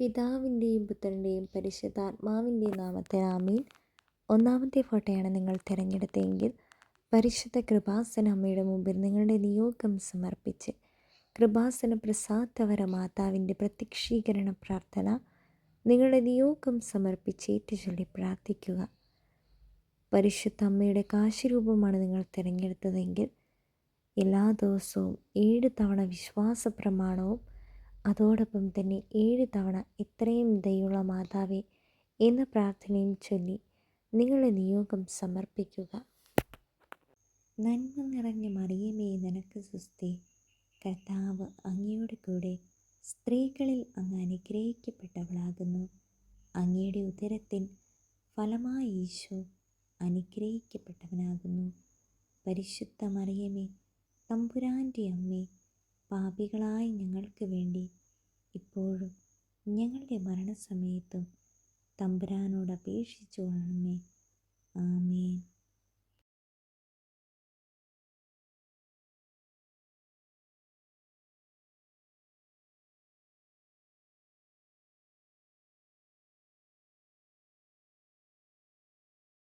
പിതാവിന്റെയും പുത്രന്റെയും പരിശുദ്ധാത്മാവിന്റെയും നാമത്തിൽ ആമീൻ. ഒന്നാമത്തെ ഫോട്ടോയാണ് നിങ്ങൾ തിരഞ്ഞെടുത്തതെങ്കിൽ പരിശുദ്ധ കൃപാസന അമ്മയുടെ മുമ്പിൽ നിങ്ങളുടെ നിയോഗം സമർപ്പിച്ച് കൃപാസന പ്രസാദവര മാതാവിന്റെ പ്രത്യക്ഷീകരണ പ്രാർത്ഥന നിങ്ങളുടെ നിയോഗം സമർപ്പിച്ച് ഏറ്റുചൊല്ലി പ്രാർത്ഥിക്കുക. പരിശുദ്ധ അമ്മയുടെ കാശിരൂപമാണ് നിങ്ങൾ തിരഞ്ഞെടുത്തതെങ്കിൽ എല്ലാ ദിവസവും ഏഴ് തവണ വിശ്വാസ പ്രമാണവും അതോടൊപ്പം തന്നെ ഏഴ് തവണ ഇത്രയും ദയുള്ള മാതാവേ എന്ന പ്രാർത്ഥനയും ചൊല്ലി നിങ്ങളുടെ നിയോഗം സമർപ്പിക്കുക. നന്മ നിറഞ്ഞ മറിയമേ നിനക്ക് സുസ്തി കർത്താവ് അങ്ങയുടെ കൂടെ സ്ത്രീകളിൽ അങ്ങ് അനുഗ്രഹിക്കപ്പെട്ടവളാകുന്നു. അങ്ങയുടെ ഉദരത്തിൻ ഫലമായി ഈശോ അനുഗ്രഹിക്കപ്പെട്ടവനാകുന്നു. പരിശുദ്ധ മറിയമേ തമ്പുരാന്റെ അമ്മേ പാപികളായ ഞങ്ങൾക്ക് വേണ്ടി ഇപ്പോഴും ഞങ്ങളുടെ മരണസമയത്തും തമ്പുരാനോട് അപേക്ഷിച്ചു കൊള്ളണമേ.